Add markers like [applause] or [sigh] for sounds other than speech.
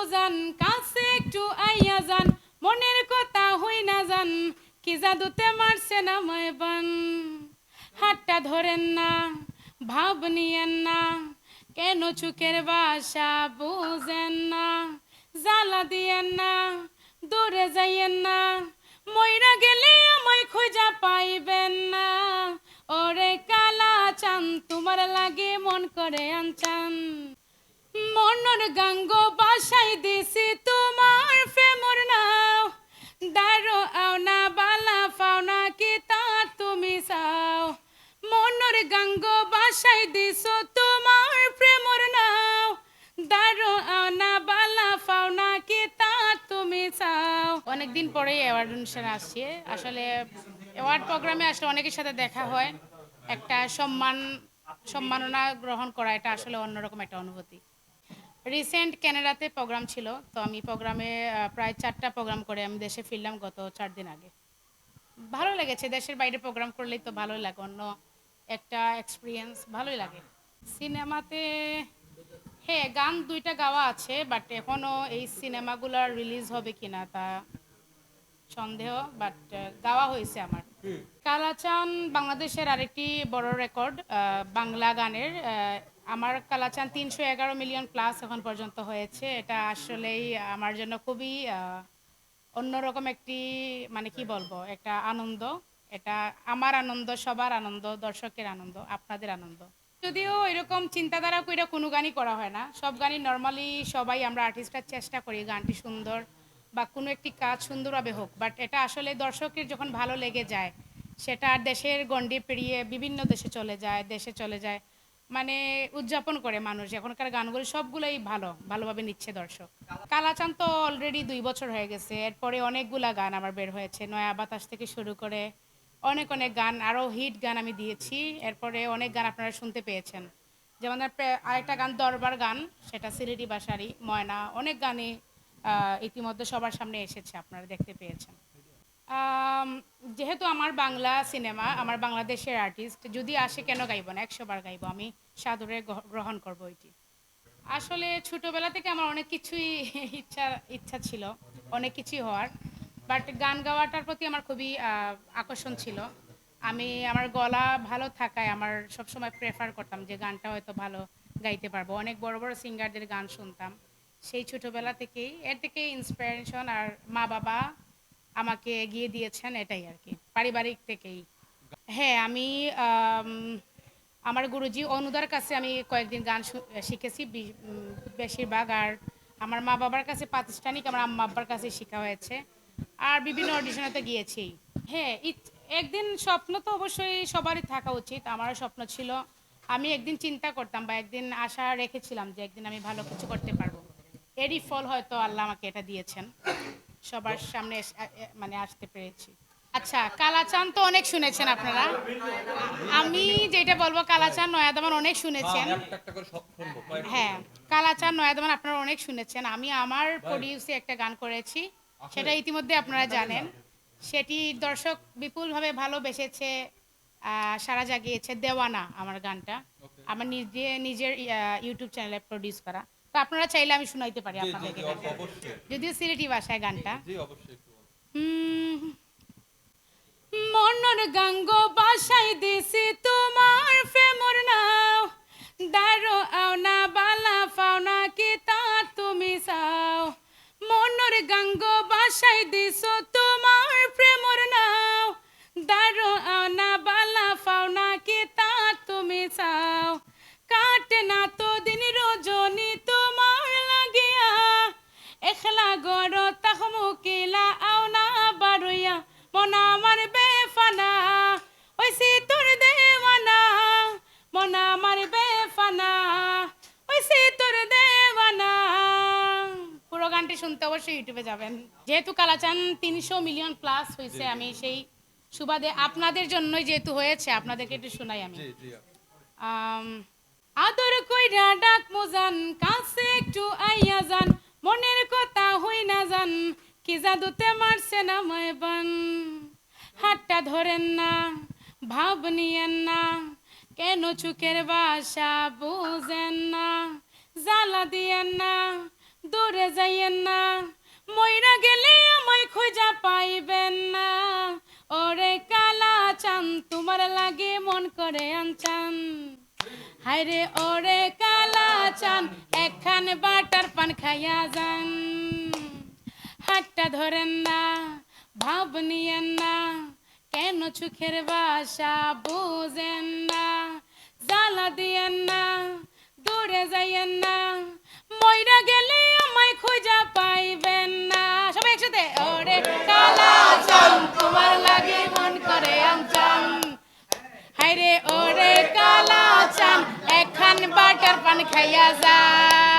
মুজান কাছে একটু আইয়া যান। মনের কথা হই না যান কি জাদুতে মারছে না ময়বান হাতটা ধরেন না, ভাব নিয়েন না, কেন চুকের বাসা বুঝেন না। জ্বালা দিয়েন না, দূরে যাইয়েন না, মইরা গেলে আমায় খোঁজা পাইবেন না। ওরে কালা চান, তোমার লাগে মন করে আনচান। মনর গাঙ্গ বাসাই দিছি, তোমার প্রেমর নাও। দারো আও না, বালা ফাওনা কি তা তুমি চাও। মনর গাঙ্গ বাসাই দিছো, তোমার প্রেমর নাও। দারো আও না, বালা ফাওনা কি তা তুমি চাও। অনেকদিন পরে অ্যাওয়ার্ড অনুষ্ঠানে আসছি। আসলে অ্যাওয়ার্ড প্রোগ্রামে আসলে অনেকের সাথে দেখা হয়। একটা সম্মান, সম্মাননা গ্রহণ করা, এটা আসলে অন্যরকম একটা অনুভূতি। রিসেন্ট ক্যানাডাতে প্রোগ্রাম ছিল, তো আমি প্রোগ্রামে প্রায় চারটা প্রোগ্রাম করে আমি দেশে ফিরলাম গত চার দিন আগে। ভালো লেগেছে, দেশের বাইরে প্রোগ্রাম করলেই তো ভালোই লাগে, অন্য একটা এক্সপিরিয়েন্স ভালোই লাগে। সিনেমাতে হ্যাঁ গান দুইটা গাওয়া আছে বাট এখনও এই সিনেমাগুলোর রিলিজ হবে কিনা তা সন্দেহ বাট গাওয়া হয়েছে আমার। কালাচান বাংলাদেশের আরেকটি বড় রেকর্ড বাংলা গানের আমার কালাচান তিনশো এগারো মিলিয়ন প্লাস এখন পর্যন্ত হয়েছে। এটা আসলেই আমার জন্য খুবই অন্যরকম একটি মানে কি বলব একটা আনন্দ। এটা আমার আনন্দ সবার আনন্দ দর্শকের আনন্দ আপনাদের আনন্দ। যদিও এরকম চিন্তাধারা করে কোনো গানই করা হয় না। সব গানই নর্মালি সবাই আমরা আর্টিস্টরা চেষ্টা করি গানটি সুন্দর বা কোনো একটি কাজ সুন্দরভাবে হোক বাট এটা আসলে দর্শকের যখন ভালো লেগে যায় সেটা দেশের গণ্ডি পেরিয়ে বিভিন্ন দেশে চলে যায় দেশে চলে যায় মানে উদযাপন করে মানুষ। এখনকার গানগুলো সবগুলোই ভালো ভালোভাবে নিচ্ছে দর্শক। কালাচান তো অলরেডি দুই বছর হয়ে গেছে এরপরে অনেকগুলা গান আমার বের হয়েছে। নয়া বাতাস থেকে শুরু করে অনেক অনেক গান আরও হিট গান আমি দিয়েছি এরপরে অনেক গান আপনারা শুনতে পেয়েছেন। যেমন আরেকটা গান দরবার গান সেটা সিলেটি বাসারি ময়না অনেক আহ, ইতিমধ্যে সবার সামনে এসেছে, আপনারা দেখতে পেয়েছেন। যেহেতু আমার বাংলা সিনেমা, আমার বাংলাদেশের আর্টিস্ট যদি আসে কেন গাইব না? একশো বার গাইব, আমি সাদরে গ্রহণ করব এটি। আসলে ছোটবেলা থেকে আমার অনেক কিছুই [laughs] ইচ্ছা ইচ্ছা ছিল, অনেক কিছুই হওয়ার বাট গান গাওয়াটার প্রতি আমার খুবই আকর্ষণ ছিল। আমি, আমার গলা ভালো থাকায় আমার সবসময় প্রেফার করতাম যে গানটা হয়তো ভালো গাইতে পারব। অনেক বড় বড় সিঙ্গারদের গান শুনতাম। সেই ছোটবেলা থেকেই, এর থেকে ইন্সপিরেশন আর মা বাবা আমাকে এগিয়ে দিয়েছেন এটাই আর কি, পারিবারিক থেকেই। হ্যাঁ আমি আমার গুরুজি অনুদার কাছে আমি কয়েকদিন গান শিখেছি বেশিরভাগ, আর আমার মা বাবার কাছে প্রাতিষ্ঠানিক আমার আম্মা আব্বার কাছে শেখা হয়েছে, আর বিভিন্ন অডিশনেতে গিয়েছি। হ্যাঁ একদিন স্বপ্ন তো অবশ্যই সবারই থাকা উচিত, আমারও স্বপ্ন ছিল। আমি একদিন চিন্তা করতাম বা একদিন আশা রেখেছিলাম যে একদিন আমি ভালো কিছু করতে পারব। এরই ফল হয়তো আল্লাহ আমাকে এটা দিয়েছেন। সবার সামনে মানে আসতে পেরেছি। আচ্ছা কালাচান তো অনেক শুনেছেন আপনারা। আমি যেটা বলব কালাচান নয়াদামান অনেক শুনেছেন। কয়েকটা হ্যাঁ কালাচান নয়াদামান আপনারা অনেক শুনেছেন। আমি আমার প্রডিউসে একটা গান করেছি। সেটা ইতিমধ্যে আপনারা জানেন। সেটি দর্শক বিপুলভাবে ভালোবেসেছে আহ, সারা জাগিয়েছে। দেওয়ানা আমার গানটা। আমার নিজে নিজের ইউটিউব চ্যানেলে প্রডিউস করা। তো আপনারা চাইলে আমি শোনাইতে পারি আপনাদেরকে যদি যদিও সিলেটি ভাষায় গানটা। মনর গাঙ্গ বাসাই দিছি তোমার প্রেমর নাও। দারো আওনা বালা ফাওনা কি তা তুমি চাও। মনর গাঙ্গ বাসাই গানটি শুনতে অবশ্যই ইউটিউবে যাবেন। যেহেতু কালাচান তিনশো মিলিয়ন প্লাস হয়েছে আমি সেই সুবাদে আপনাদের জন্যই যেহেতু হয়েছে আপনাদেরকে একটু শোনাই আমি। আম, আদর কইরা ডাক মোজান কাছে একটু আইয়া যান মনের কথা হই না যান কি জাদুতে মারছে না ময়বান হাতটা ধরেন না ভাব নিয়েন না কেন চুকের বাসা বুঝেন না জ্বালা দিয়েন না দূরে যাইয়েন না। মইরা গেলে আমায় খোঁজা পাইবেন না। ওরে কালা চান, তোমার লাগে মন করে আনচান। হায়রে ওরে কালা চান, একখান বাটার পান খাইয়া যান। হাতটা ধরেন না, ভাব নিয়েন না, কেন চোখের বাসা বুঝেন না। খোঁজা পাইবেন না। সবাই একসাথে? ওরে কালা চান তোমার লাগে মন করে আনচান হায়রে ওরে কালা চান একখান বাটার পান খাইয়া যায়